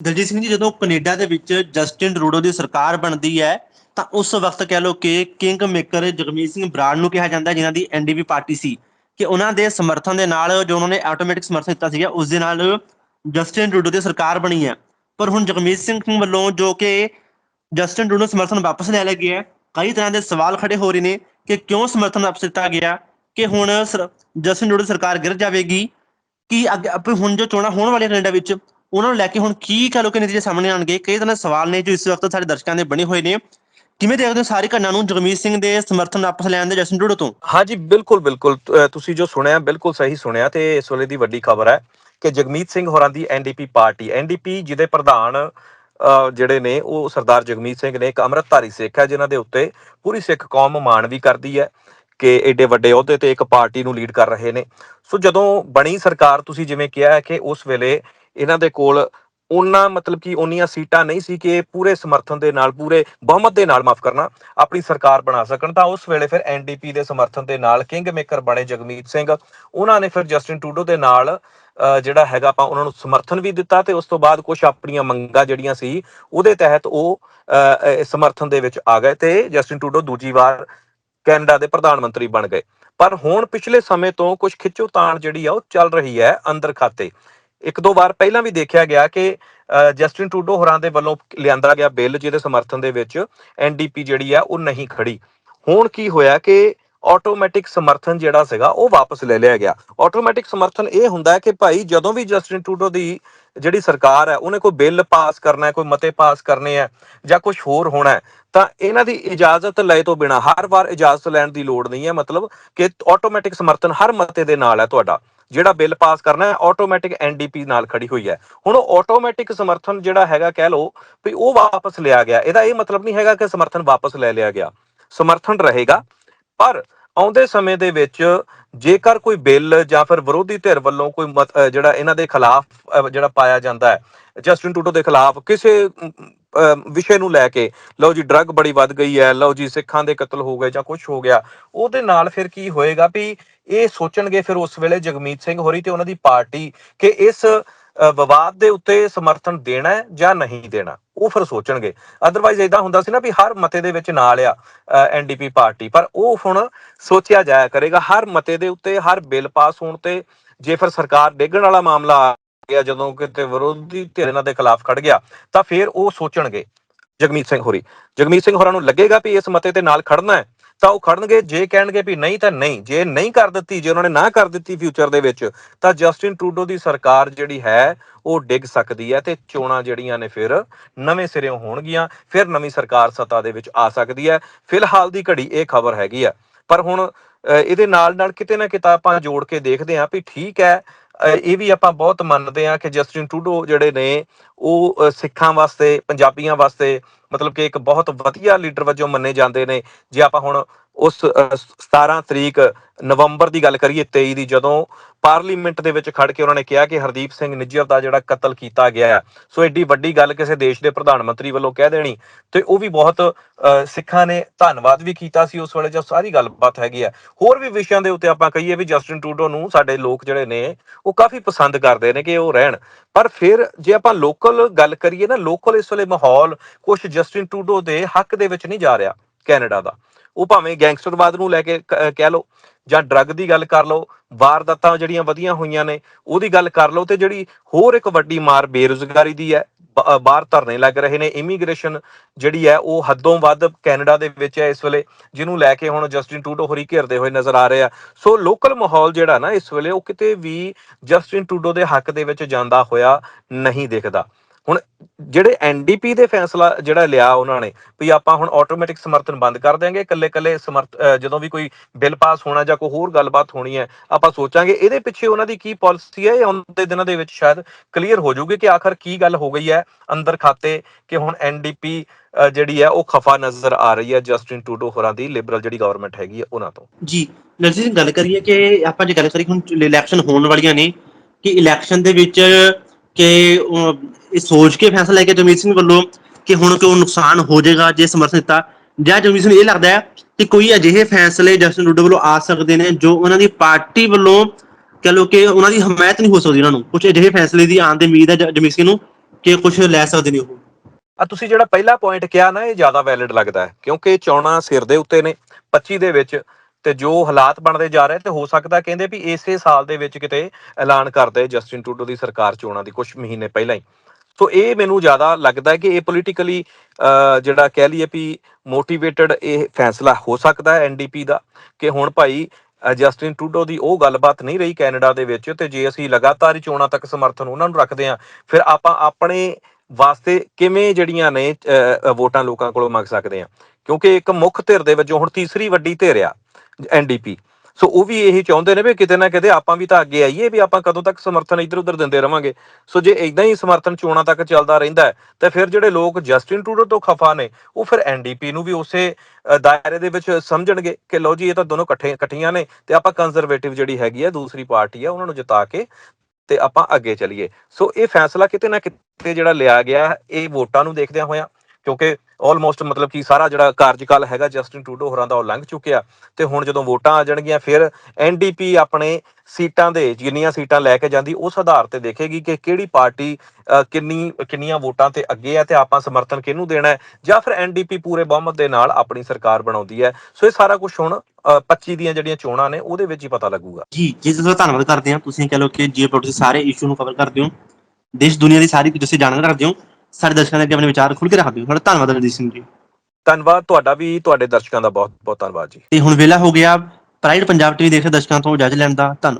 ਦਲਜੀਤ ਸਿੰਘ ਜੀ ਜਦੋਂ ਕੈਨੇਡਾ ਦੇ ਵਿੱਚ ਜਸਟਿਨ ਟਰੂਡੋ ਦੀ ਸਰਕਾਰ ਬਣਦੀ ਹੈ ਤਾਂ ਉਸ ਵਕਤ ਕਹਿ ਲਓ ਕਿ ਕਿੰਗ ਮੇਕਰ ਜਗਮੀਤ ਸਿੰਘ ਬਰਾੜ ਨੂੰ ਕਿਹਾ ਜਾਂਦਾ ਹੈ, ਜਿਨ੍ਹਾਂ ਦੀ ਐਨਡੀਪੀ ਪਾਰਟੀ ਸੀ ਕਿ ਉਹਨਾਂ ਦੇ ਸਮਰਥਨ ਦੇ ਨਾਲ ਜੋ ਉਹਨਾਂ ਨੇ ਆਟੋਮੈਟਿਕ ਸਮਰਥਨ ਦਿੱਤਾ ਸੀਗਾ ਉਸ ਦੇ ਨਾਲ ਜਸਟਿਨ ਟਰੂਡੋ ਦੀ ਸਰਕਾਰ ਬਣੀ ਹੈ। ਪਰ ਹੁਣ ਜਗਮੀਤ ਸਿੰਘ ਵੱਲੋਂ ਜੋ ਕਿ ਜਸਟਿਨ ਟਰੂਡੋ ਸਮਰਥਨ ਵਾਪਸ ਲੈ ਲਿਆ ਗਿਆ ਕਈ ਤਰ੍ਹਾਂ ਦੇ ਸਵਾਲ ਖੜੇ ਹੋ ਰਹੇ ਨੇ ਕਿ ਕਿਉਂ ਸਮਰਥਨ ਵਾਪਸ ਦਿੱਤਾ ਗਿਆ ਕਿ ਹੁਣ ਸਰ- ਜਸਟਿਨ ਟਰੂਡੋ ਸਰਕਾਰ ਗਿਰ ਜਾਵੇਗੀ ਕਿ ਅੱਗੇ ਆਪੇ ਹੁਣ ਜੋ ਚੋਣਾਂ ਹੋਣ ਵਾਲੀਆਂ ਕੈਨੇਡਾ ਵਿੱਚ ਉਹਨਾਂ ਨੂੰ ਲੈ ਕੇ ਹੁਣ ਕੀ ਕਹ ਲੋ ਕਿ ਨਤੀਜੇ ਸਾਹਮਣੇ ਆਣਗੇ ਕਈ ਤਰ੍ਹਾਂ ਦੇ ਸਵਾਲ ਨੇ ਜੋ ਇਸ ਵਕਤ ਸਾਡੇ ਦਰਸ਼ਕਾਂ ਦੇ ਬਣੇ ਹੋਏ ਨੇ। ਕਿਵੇਂ ਦੇਖਦੇ ਹੋ ਸਾਰੀ ਘਟਨਾ ਨੂੰ ਜਗਮੀਤ ਸਿੰਘ ਦੇ ਸਮਰਥਨ ਵਾਪਸ ਲੈਣ ਦੇ ਜਸਟਿਨ ਟਰੂਡੋ ਤੋਂ? ਹਾਂਜੀ, ਬਿਲਕੁਲ ਬਿਲਕੁਲ। ਤੁਸੀਂ ਜੋ ਸੁਣਿਆ, ਬਿਲਕੁਲ ਸਹੀ ਸੁਣਿਆ ਤੇ ਇਸ ਵੇਲੇ ਦੀ ਵੱਡੀ ਖਬਰ ਹੈ ਕਿ ਜਗਮੀਤ ਸਿੰਘ ਹੋਰਾਂ ਦੀ ਐਨਡੀਪੀ ਪਾਰਟੀ ਐਨਡੀਪੀ ਜਿਹਦੇ ਪ੍ਰਧਾਨ ਜਿਹੜੇ ਨੇ, ਉਹ ਸਰਦਾਰ ਜਗਮੀਤ ਸਿੰਘ ਨੇ ਇੱਕ ਅੰਮ੍ਰਿਤਧਾਰੀ ਸਿੱਖ ਹੈ, ਜਿਨ੍ਹਾਂ ਦੇ ਉੱਤੇ ਪੂਰੀ ਸਿੱਖ ਕੌਮ ਮਾਣ ਵੀ ਕਰਦੀ ਹੈ ਕਿ ਏਡੇ ਵੱਡੇ ਅਹੁਦੇ ਤੇ ਇੱਕ ਪਾਰਟੀ ਨੂੰ ਲੀਡ ਕਰ ਰਹੇ ਨੇ। ਸੋ ਜਦੋਂ ਬਣੀ ਸਰਕਾਰ, ਤੁਸੀਂ ਜਿਵੇਂ ਕਿਹਾ ਹੈ ਕਿ ਉਸ ਵੇਲੇ ਇਹਨਾਂ ਦੇ ਕੋਲ ਉਹਨਾਂ ਮਤਲਬ ਕਿ ਉਨੀਆਂ ਸੀਟਾਂ ਨਹੀਂ ਸੀ ਕਿ ਪੂਰੇ ਸਮਰਥਨ ਦੇ ਨਾਲ ਪੂਰੇ ਬਹੁਮਤ ਦੇ ਨਾਲ ਮਾਫ ਕਰਨਾ ਆਪਣੀ ਸਰਕਾਰ ਬਣਾ ਸਕਣ। ਤਾਂ ਉਸ ਵੇਲੇ ਫਿਰ ਐਨਡੀਪੀ ਦੇ ਸਮਰਥਨ ਦੇ ਨਾਲ ਕਿੰਗ ਮੇਕਰ ਬਣੇ ਜਗਮੀਤ ਸਿੰਘ। ਉਹਨਾਂ ਨੇ ਫਿਰ ਜਸਟਿਨ ਟੂਡੋ ਦੇ ਨਾਲ ਜਿਹੜਾ ਹੈਗਾ ਆਪਾਂ ਉਹਨਾਂ ਨੂੰ ਸਮਰਥਨ ਵੀ ਦਿੱਤਾ ਤੇ ਉਸ ਤੋਂ ਬਾਅਦ ਕੁਝ ਆਪਣੀਆਂ ਮੰਗਾਂ ਜਿਹੜੀਆਂ ਸੀ ਉਹਦੇ ਤਹਿਤ ਉਹ ਅ, ਸਮਰਥਨ ਦੇ ਵਿੱਚ ਆ ਗਏ ਤੇ ਜਸਟਿਨ ਟੂਡੋ ਦੂਜੀ ਵਾਰ ਕੈਨੇਡਾ ਦੇ ਪ੍ਰਧਾਨ ਮੰਤਰੀ ਬਣ ਗਏ। ਪਰ ਹੁਣ ਪਿਛਲੇ ਸਮੇਂ ਤੋਂ ਕੁਝ ਖਿੱਚੋਤਾਣ ਜਿਹੜੀ ਆ ਉਹ ਚੱਲ ਰਹੀ ਹੈ ਅੰਦਰ ਖਾਤੇ। ਇੱਕ ਦੋ ਵਾਰ ਪਹਿਲਾਂ ਵੀ ਦੇਖਿਆ ਗਿਆ ਕਿ ਅ, ਜਸਟਿਨ ਟਰੂਡੋ ਹੋਰਾਂ ਦੇ ਵੱਲੋਂ ਲਿਆਂਦਾ ਗਿਆ ਬਿੱਲ ਜਿਹਦੇ ਸਮਰਥਨ ਦੇ ਵਿੱਚ ਐਨਡੀਪੀ ਜਿਹੜੀ ਆ ਉਹ ਨਹੀਂ ਖੜੀ। ਹੁਣ ਕੀ ਹੋਇਆ ਕਿ ਆਟੋਮੈਟਿਕ ਸਮਰਥਨ ਜਿਹੜਾ ਸੀਗਾ ਉਹ ਵਾਪਸ ਲੈ ਲਿਆ ਗਿਆ। ਆਟੋਮੈਟਿਕ ਸਮਰਥਨ ਇਹ ਹੁੰਦਾ ਹੈ ਕਿ ਭਾਈ ਜਦੋਂ ਵੀ ਜਸਟਿਨ ਟਰੂਡੋ ਦੀ ਜਿਹੜੀ ਸਰਕਾਰ ਹੈ ਉਹਨੇ ਕੋਈ ਬਿੱਲ ਪਾਸ ਕਰਨਾ ਹੈ ਕੋਈ ਮਤੇ ਪਾਸ ਕਰਨੇ ਹੈ ਜਾਂ ਕੁਝ ਹੋਰ ਹੋਣਾ ਹੈ ਤਾਂ ਇਹਨਾਂ ਦੀ ਇਜਾਜ਼ਤ ਲਏ ਤੋਂ ਬਿਨਾ ਹਰ ਵਾਰ ਇਜਾਜ਼ਤ ਲੈਣ ਦੀ ਲੋੜ ਨਹੀਂ ਹੈ। ਮਤਲਬ ਕਿ ਆਟੋਮੈਟਿਕ ਸਮਰਥਨ ਹਰ ਮਤੇ ਦੇ ਨਾਲ ਹੈ ਤੁਹਾਡਾ। ਜਿਹੜਾ ਬਿੱਲ ਪਾਸ ਕਰਨਾ ਹੈ ਆਟੋਮੈਟਿਕ ਐਨਡੀਪੀ ਨਾਲ ਖੜੀ ਹੋਈ ਹੈ। ਹੁਣ ਆਟੋਮੈਟਿਕ ਸਮਰਥਨ ਜਿਹੜਾ ਹੈਗਾ ਕਹਿ ਲਓ ਵੀ ਉਹ ਵਾਪਸ ਲਿਆ ਗਿਆ। ਇਹਦਾ ਇਹ ਮਤਲਬ ਨਹੀਂ ਹੈਗਾ ਕਿ ਸਮਰਥਨ ਵਾਪਸ ਲੈ ਲਿਆ ਗਿਆ। ਸਮਰਥਨ ਰਹੇਗਾ, ਪਰ ਆਉਂਦੇ ਸਮੇਂ ਦੇ ਵਿੱਚ ਜੇਕਰ ਕੋਈ ਬਿੱਲ ਜਾਂ ਫਿਰ ਵਿਰੋਧੀ ਧਿਰ ਵੱਲੋਂ ਕੋਈ ਜਿਹੜਾ ਇਹਨਾਂ ਦੇ ਖਿਲਾਫ ਜਿਹੜਾ ਪਾਇਆ ਜਾਂਦਾ ਹੈ, ਜਸਟਿਨ ਟੂਡੋ ਦੇ ਖਿਲਾਫ ਕਿਸੇ ਵਿਸ਼ੇ ਨੂੰ ਲੈ ਕੇ, ਲਓ ਜੀ ਡਰੱਗ ਬੜੀ ਵੱਧ ਗਈ ਹੈ, ਲਓ ਜੀ ਸਿੱਖਾਂ ਦੇ ਕਤਲ ਹੋ ਗਏ ਜਾਂ ਕੁਝ ਹੋ ਗਿਆ, ਉਹਦੇ ਨਾਲ ਫਿਰ ਕੀ ਹੋਏਗਾ ਵੀ ਇਹ ਸੋਚਣਗੇ ਫਿਰ ਉਸ ਵੇਲੇ ਜਗਮੀਤ ਸਿੰਘ ਹੋਰੀ ਤੇ ਉਹਨਾਂ ਦੀ ਪਾਰਟੀ ਕਿ ਇਸ ਵਿਵਾਦ ਦੇ ਉੱਤੇ ਸਮਰਥਨ ਦੇਣਾ ਹੈ ਜਾਂ ਨਹੀਂ ਦੇਣਾ। ਉਹ ਫਿਰ ਸੋਚਣਗੇ। ਅਦਰਵਾਈਜ਼ ਇਦਾਂ ਹੁੰਦਾ ਸੀ ਨਾ ਵੀ ਹਰ ਮਤੇ ਦੇ ਵਿੱਚ ਨਾਲ ਆ ਐਨਡੀਪੀ ਪਾਰਟੀ। ਪਰ ਉਹ ਹੁਣ ਸੋਚਿਆ ਜਾਇਆ ਕਰੇਗਾ, ਹਰ ਮਤੇ ਦੇ ਉੱਤੇ, ਹਰ ਬਿੱਲ ਪਾਸ ਹੋਣ ਤੇ ਜੇ ਫਿਰ ਸਰਕਾਰ ਡੇਗਣ ਵਾਲਾ ਮਾਮਲਾ ਆ ਗਿਆ, ਜਦੋਂ ਕਿਤੇ ਵਿਰੋਧੀ ਧਿਰ ਇਹਨਾਂ ਦੇ ਖਿਲਾਫ ਖੜ ਗਿਆ, ਤਾਂ ਫਿਰ ਉਹ ਸੋਚਣਗੇ ਜਗਮੀਤ ਸਿੰਘ ਹੋਰੀ। ਜਗਮੀਤ ਸਿੰਘ ਹੋਰਾਂ ਨੂੰ ਲੱਗੇਗਾ ਵੀ ਇਸ ਮਤੇ ਤੇ ਨਾਲ ਖੜਨਾ ਹੈ। ਤਾਂ ਉਹ ਖੜਨਗੇ, ਜੇ ਕਹਿਣਗੇ ਵੀ ਨਹੀਂ ਤਾਂ ਨਹੀਂ, ਜੇ ਨਹੀਂ ਕਰ ਦਿੱਤੀ, ਜੇ ਉਹਨਾਂ ਨੇ ਨਾ ਕਰ ਦਿੱਤੀ ਫਿਊਚਰ ਦੇ ਵਿੱਚ, ਤਾਂ ਜਸਟਿਨ ਟਰੂਡੋ ਦੀ ਸਰਕਾਰ ਜਿਹੜੀ ਹੈ, ਉਹ ਡਿੱਗ ਸਕਦੀ ਹੈ ਤੇ ਚੋਣਾਂ ਜਿਹੜੀਆਂ ਨੇ ਫਿਰ ਨਵੇਂ ਸਿਰਿਓਂ ਹੋਣਗੀਆਂ, ਫਿਰ ਨਵੀਂ ਸਰਕਾਰ ਸੱਤਾ ਦੇ ਵਿੱਚ ਆ ਸਕਦੀ ਹੈ। ਫਿਲਹਾਲ ਦੀ ਘੜੀ ਇਹ ਖਬਰ ਹੈਗੀ ਆ। ਪਰ ਹੁਣ ਇਹਦੇ ਨਾਲ ਨਾਲ ਕਿਤੇ ਨਾ ਕਿਤੇ ਆਪਾਂ ਜੋੜ ਕੇ ਦੇਖਦੇ ਹਾਂ ਵੀ ਠੀਕ ਹੈ ਇਹ ਵੀ ਆਪਾਂ ਬਹੁਤ ਮੰਨਦੇ ਹਾਂ ਕਿ ਜਸਟਿਨ ਟੂਡੋ ਜਿਹੜੇ ਨੇ, ਉਹ ਸਿੱਖਾਂ ਵਾਸਤੇ, ਪੰਜਾਬੀਆਂ ਵਾਸਤੇ ਮਤਲਬ ਕਿ ਇੱਕ ਬਹੁਤ ਵਧੀਆ ਲੀਡਰ ਵਜੋਂ ਮੰਨੇ ਜਾਂਦੇ ਨੇ। ਜੇ ਆਪਾਂ ਹੁਣ ਉਸ ਅ, 17 ਤਰੀਕ ਨਵੰਬਰ ਦੀ ਗੱਲ ਕਰੀਏ 23 ਦੀ ਜਦੋਂ ਪਾਰਲੀਮੈਂਟ ਦੇ ਵਿੱਚ ਖੜ ਕੇ ਉਹਨਾਂ ਨੇ ਕਿਹਾ ਕਿ ਹਰਦੀਪ ਸਿੰਘ ਨਿੱਜਰ ਦਾ ਜਿਹੜਾ ਕਤਲ ਕੀਤਾ ਗਿਆ ਹੈ ਸੋ ਐਡੀ ਵੱਡੀ ਗੱਲ ਕਿਸੇ ਦੇਸ਼ ਦੇ ਪ੍ਰਧਾਨ ਮੰਤਰੀ ਵੱਲੋਂ ਕਹਿ ਦੇਣੀ ਤੇ ਉਹ ਵੀ ਬਹੁਤ ਸਿੱਖਾਂ ਨੇ ਧੰਨਵਾਦ ਵੀ ਕੀਤਾ ਸੀ ਉਸ ਵੇਲੇ ਜਦ ਸਾਰੀ ਗੱਲਬਾਤ ਹੈਗੀ ਆ। ਹੋਰ ਵੀ ਵਿਸ਼ਿਆਂ ਦੇ ਉੱਤੇ ਆਪਾਂ ਕਹੀਏ ਵੀ ਜਸਟਿਨ ਟਰੂਡੋ ਨੂੰ ਸਾਡੇ ਲੋਕ ਜਿਹੜੇ ਨੇ ਉਹ ਕਾਫੀ ਪਸੰਦ ਕਰਦੇ ਨੇ ਕਿ ਉਹ ਰਹਿਣ। ਪਰ ਫਿਰ ਜੇ ਆਪਾਂ ਲੋਕਲ ਗੱਲ ਕਰੀਏ ਨਾ ਲੋਕਲ ਇਸ ਵੇਲੇ ਮਾਹੌਲ ਕੁਝ ਜਸਟਿਨ ਟਰੂਡੋ ਦੇ ਹੱਕ ਦੇ ਵਿੱਚ ਨਹੀਂ ਜਾ ਰਿਹਾ ਕੈਨੇਡਾ ਦਾ। ਉਹ ਭਾਵੇਂ ਗੈਂਗਸਟਰਵਾਦ ਨੂੰ ਲੈ ਕੇ ਕਹਿ ਲਓ ਜਾਂ ਡਰੱਗ ਦੀ ਗੱਲ ਕਰ ਲਓ, ਵਾਰਦਾਤਾਂ ਜਿਹੜੀਆਂ ਵਧੀਆਂ ਹੋਈਆਂ ਨੇ, ਉਹਦੀ ਗੱਲ ਕਰ ਲਓ ਤੇ ਜਿਹੜੀ ਹੋਰ ਇੱਕ ਵੱਡੀ ਮਾਰ ਬੇਰੁਜ਼ਗਾਰੀ ਦੀ ਹੈ ਬਾਹਰ ਧਰਨੇ ਲੱਗ ਰਹੇ ਨੇ, ਇਮੀਗ੍ਰੇਸ਼ਨ ਜਿਹੜੀ ਹੈ ਉਹ ਹੱਦੋਂ ਵੱਧ ਕੈਨੇਡਾ ਦੇ ਵਿੱਚ ਹੈ ਇਸ ਵੇਲੇ, ਜਿਹਨੂੰ ਲੈ ਕੇ ਹੁਣ ਜਸਟਿਨ ਟੂਡੋ ਹੋਰੀ ਘਿਰਦੇ ਹੋਏ ਨਜ਼ਰ ਆ ਰਹੇ ਆ। ਸੋ ਲੋਕਲ ਮਾਹੌਲ ਜਿਹੜਾ ਨਾ ਇਸ ਵੇਲੇ ਉਹ ਕਿਤੇ ਵੀ ਜਸਟਿਨ ਟੂਡੋ ਦੇ ਹੱਕ ਦੇ ਵਿੱਚ ਜਾਂਦਾ ਹੋਇਆ ਨਹੀਂ ਦਿਖਦਾ। ਹੁਣ ਜਿਹੜੇ ਐਨਡੀਪੀ ਦੇ ਫੈਸਲਾ ਜਿਹੜਾ ਲਿਆ ਉਹਨਾਂ ਨੇ, ਵੀ ਆਪਾਂ ਹੁਣ ਆਟੋਮੈਟਿਕ ਸਮਰਥਨ ਬੰਦ ਕਰ ਦਿਆਂਗੇ ਇਕੱਲੇ ਇਕੱਲੇ ਸਮਰਥ ਜਦੋਂ ਵੀ ਕੋਈ ਬਿੱਲ ਪਾਸ ਹੋਣਾ ਜਾਂ ਕੋਈ ਹੋਰ ਗੱਲਬਾਤ ਹੋਣੀ ਹੈ, ਆਪਾਂ ਸੋਚਾਂਗੇ ਇਹਦੇ ਪਿੱਛੇ ਉਹਨਾਂ ਦੀ ਕੀ ਪਾਲਿਸੀ ਹੈ, ਇਹ ਆਉਂਦੇ ਦਿਨਾਂ ਦੇ ਵਿੱਚ ਸ਼ਾਇਦ ਕਲੀਅਰ ਹੋ ਜਾਊਗੀ ਕਿ ਆਖਰ ਕੀ ਗੱਲ ਹੋ ਗਈ ਹੈ, ਅੰਦਰ ਖਾਤੇ ਕਿ ਹੁਣ ਐਨਡੀਪੀ ਜਿਹੜੀ ਹੈ ਉਹ ਖਫਾ ਨਜ਼ਰ ਆ ਰਹੀ ਹੈ ਜਸਟਿਨ ਟੂਡੋ ਹੋਰਾਂ ਦੀ ਲਿਬਰਲ ਜਿਹੜੀ ਗਵਰਨਮੈਂਟ ਹੈਗੀ ਹੈ ਉਹਨਾਂ ਤੋਂ। ਜੀ ਦਲਜੀਤ ਗੱਲ ਕਰੀਏ ਕਿ ਆਪਾਂ ਜੇ ਗੱਲ ਕਰੀਏ ਹੁਣ ਇਲੈਕਸ਼ਨ ਹੋਣ ਵਾਲੀਆਂ ਨੇ, ਕਿ ਇਲੈਕਸ਼ਨ ਦੇ ਵਿੱਚ ਕਿ ਇਹ ਸੋਚ ਕੇ ਫੈਸਲਾ ਲੈ ਕੇ ਜਗਮੀਤ ਸਿੰਘ ਵੱਲੋਂ ਕਿ ਹੁਣ ਕਿਉਂ ਨੁਕਸਾਨ ਹੋ ਜਾਏਗਾ ਜੇ ਸਮਰਥਨ ਦਿੱਤਾ। ਜਾਂ ਜਗਮੀਤ ਸਿੰਘ ਇਹ ਲੱਗਦਾ ਹੈ ਕਿ ਕੋਈ ਅਜਿਹੇ ਫੈਸਲੇ ਜਸਟਿਨ ਟਰੂਡੋ ਵੱਲੋਂ ਆ ਸਕਦੇ ਨੇ ਜੋ ਉਹਨਾਂ ਦੀ ਪਾਰਟੀ ਵੱਲੋਂ ਕਹ ਲਓ ਕਿ ਉਹਨਾਂ ਦੀ ਹਮਾਇਤ ਨਹੀਂ ਹੋ ਸਕਦੀ ਉਹਨਾਂ ਨੂੰ। ਕੁਝ ਅਜਿਹੇ ਫੈਸਲੇ ਦੀ ਆਉਣ ਦੀ ਉਮੀਦ ਹੈ ਜਮੀਤ ਸਿੰਘ ਨੂੰ ਕਿ ਕੁਝ ਲੈ ਸਕਦੇ ਨੇ ਉਹ। ਆ ਤੁਸੀਂ ਜਿਹੜਾ ਪਹਿਲਾ ਪੁਆਇੰਟ ਕਿਹਾ ਨਾ, ਇਹ ਜ਼ਿਆਦਾ ਵੈਲਿਡ ਲੱਗਦਾ ਹੈ, ਕਿਉਂਕਿ ਚੋਣਾਂ ਸਿਰ ਦੇ ਉੱਤੇ ਨੇ। 25 ਦੇ ਵਿੱਚ ਤੇ ਜੋ ਹਾਲਾਤ ਬਣਦੇ ਜਾ ਰਹੇ ਤੇ ਹੋ ਸਕਦਾ ਕਹਿੰਦੇ ਵੀ ਇਸੇ ਸਾਲ ਦੇ ਵਿੱਚ ਕਿਤੇ ਐਲਾਨ ਕਰਦੇ ਜਸਟਿਨ ਟੂਡੋ ਦੀ ਸਰਕਾਰ ਚੋਣਾਂ ਦੀ ਕੁਝ ਮਹੀਨੇ ਪਹਿਲਾਂ ਹੀ। ਸੋ ਇਹ ਮੈਨੂੰ ਜ਼ਿਆਦਾ ਲੱਗਦਾ ਹੈ ਕਿ ਇਹ ਪੋਲੀਟੀਕਲੀ ਜਿਹੜਾ ਕਹਿ ਲਈਏ ਵੀ ਮੋਟੀਵੇਟਡ ਇਹ ਫੈਸਲਾ ਹੋ ਸਕਦਾ ਹੈ ਐਨਡੀਪੀ ਦਾ ਕਿ ਹੁਣ ਭਾਈ ਜਸਟਿਨ ਟੂਡੋ ਦੀ ਉਹ ਗੱਲਬਾਤ ਨਹੀਂ ਰਹੀ ਕੈਨੇਡਾ ਦੇ ਵਿੱਚ ਤੇ ਜੇ ਅਸੀਂ ਲਗਾਤਾਰ ਹੀ ਚੋਣਾਂ ਤੱਕ ਸਮਰਥਨ ਉਹਨਾਂ ਨੂੰ ਰੱਖਦੇ ਹਾਂ, ਫਿਰ ਆਪਾਂ ਆਪਣੇ ਵਾਸਤੇ ਕਿਵੇਂ ਜਿਹੜੀਆਂ ਨੇ ਵੋਟਾਂ ਲੋਕਾਂ ਕੋਲੋਂ ਮੰਗ ਸਕਦੇ ਹਾਂ? ਕਿਉਂਕਿ ਇੱਕ ਮੁੱਖ ਧਿਰ ਦੇ ਵਜੋਂ ਹੁਣ ਤੀਸਰੀ ਵੱਡੀ ਧਿਰ ਆ। ਐਨਡੀਪੀ ਸੋ ਉਹ ਵੀ ਇਹੀ ਚਾਹੁੰਦੇ ਨੇ ਵੀ ਕਿਤੇ ਨਾ ਕਿਤੇ ਆਪਾਂ ਵੀ ਤਾਂ ਅੱਗੇ ਆਈਏ, ਵੀ ਆਪਾਂ ਕਦੋਂ ਤੱਕ ਸਮਰਥਨ ਇੱਧਰ ਉੱਧਰ ਦਿੰਦੇ ਰਵਾਂਗੇ। ਸੋ ਜੇ ਇਦਾਂ ਹੀ ਸਮਰਥਨ ਚੋਣਾਂ ਤੱਕ ਚੱਲਦਾ ਰਹਿੰਦਾ ਤਾਂ ਫਿਰ ਜਿਹੜੇ ਲੋਕ ਜਸਟਿਨ ਟਰੂਡੋ ਤੋਂ ਖਫਾ ਨੇ, ਉਹ ਫਿਰ ਐਨਡੀਪੀ ਨੂੰ ਵੀ ਉਸੇ ਦਾਇਰੇ ਦੇ ਵਿੱਚ ਸਮਝਣਗੇ ਕਿ ਲਓ ਜੀ, ਇਹ ਤਾਂ ਦੋਨੋਂ ਇਕੱਠੇ, ਇਕੱਠੀਆਂ ਨੇ ਤੇ ਆਪਾਂ ਕੰਜ਼ਰਵੇਟਿਵ ਜਿਹੜੀ ਹੈਗੀ ਆ ਦੂਸਰੀ ਪਾਰਟੀ ਆ ਉਹਨਾਂ ਨੂੰ ਜਿਤਾ ਕੇ ਤੇ ਆਪਾਂ ਅੱਗੇ ਚੱਲੀਏ। ਸੋ ਇਹ ਫੈਸਲਾ ਕਿਤੇ ਨਾ ਕਿਤੇ ਜਿਹੜਾ ਲਿਆ ਗਿਆ ਇਹ ਵੋਟਾਂ ਨੂੰ ਦੇਖਦਿਆਂ ਹੋਇਆ ਕਿਉਂਕਿ ਆਲਮੋਸਟ ਮਤਲਬ ਕਿ ਸਾਰਾ ਜਿਹੜਾ ਕਾਰਜਕਾਲ ਹੈਗਾ ਜਸਟਿਨ ਟਰੂਡੋ ਹੋਰਾਂ ਦਾ ਉਹ ਲੰਘ ਚੁੱਕਿਆ ਤੇ ਹੁਣ ਜਦੋਂ ਵੋਟਾਂ ਆ ਜਾਣਗੀਆਂ ਫਿਰ ਐਨਡੀਪੀ ਆਪਣੇ ਸੀਟਾਂ ਦੇ ਜਿੰਨੀਆਂ ਸੀਟਾਂ ਲੈ ਕੇ ਜਾਂਦੀ ਉਸ ਆਧਾਰ ਤੇ ਦੇਖੇਗੀ ਕਿ ਕਿਹੜੀ ਪਾਰਟੀ ਕਿੰਨੀ ਕਿੰਨੀਆਂ ਵੋਟਾਂ ਤੇ ਅੱਗੇ ਹੈ ਤੇ ਆਪਾਂ ਸਮਰਥਨ ਕਿਹਨੂੰ ਦੇਣਾ ਹੈ ਜਾਂ ਫਿਰ ਐਨਡੀਪੀ ਪੂਰੇ ਬਹੁਮਤ ਦੇ ਨਾਲ ਆਪਣੀ ਸਰਕਾਰ ਬਣਾਉਂਦੀ ਹੈ। ਸੋ ਇਹ ਸਾਰਾ ਕੁਝ ਹੁਣ ਅ, 25 ਦੀਆਂ ਜਿਹੜੀਆਂ ਚੋਣਾਂ ਨੇ ਉਹਦੇ ਵਿੱਚ ਹੀ ਪਤਾ ਲੱਗੂਗਾ। ਜੀ ਜੀ ਤੁਹਾਡਾ ਧੰਨਵਾਦ ਕਰਦੇ ਹਾਂ। ਤੁਸੀਂ ਕਹ ਲਓ ਕਿ ਜੀਓਪੋਲਿਟਿਕਸ ਸਾਰੇ ਇਸ਼ੂ ਨੂੰ ਕਵਰ ਕਰਦੇ ਹੋ। ਦੇਸ਼ ਦੁਨੀਆ ਦੀ ਸਾਰੀ ਤੁਸੀਂ ਜਾਣਕਾਰੀ ਰੱਖਦੇ ਹੋ। ਸਾਡੇ ਦਰਸ਼ਕਾਂ ਦੇ ਅੱਗੇ ਆਪਣੇ ਵਿਚਾਰ ਖੁੱਲ੍ਹ ਕੇ ਰੱਖਦੇ ਹੋ ਤੁਹਾਡਾ ਧੰਨਵਾਦ ਰਣਜੀਤ ਸਿੰਘ ਜੀ। ਧੰਨਵਾਦ ਤੁਹਾਡਾ ਵੀ ਤੁਹਾਡੇ ਦਰਸ਼ਕਾਂ ਦਾ ਬਹੁਤ ਬਹੁਤ ਧੰਨਵਾਦ ਜੀ। ਤੇ ਹੁਣ ਵੇਲਾ ਹੋ ਗਿਆ ਪ੍ਰਾਈਡ ਪੰਜਾਬ ਟੀਵੀ ਦੇਖ ਰਹੇ ਦਰਸ਼ਕਾਂ ਤੋਂ ਇਜਾਜ਼ਤ ਲੈਣ ਦਾ। ਧੰਨਵਾਦ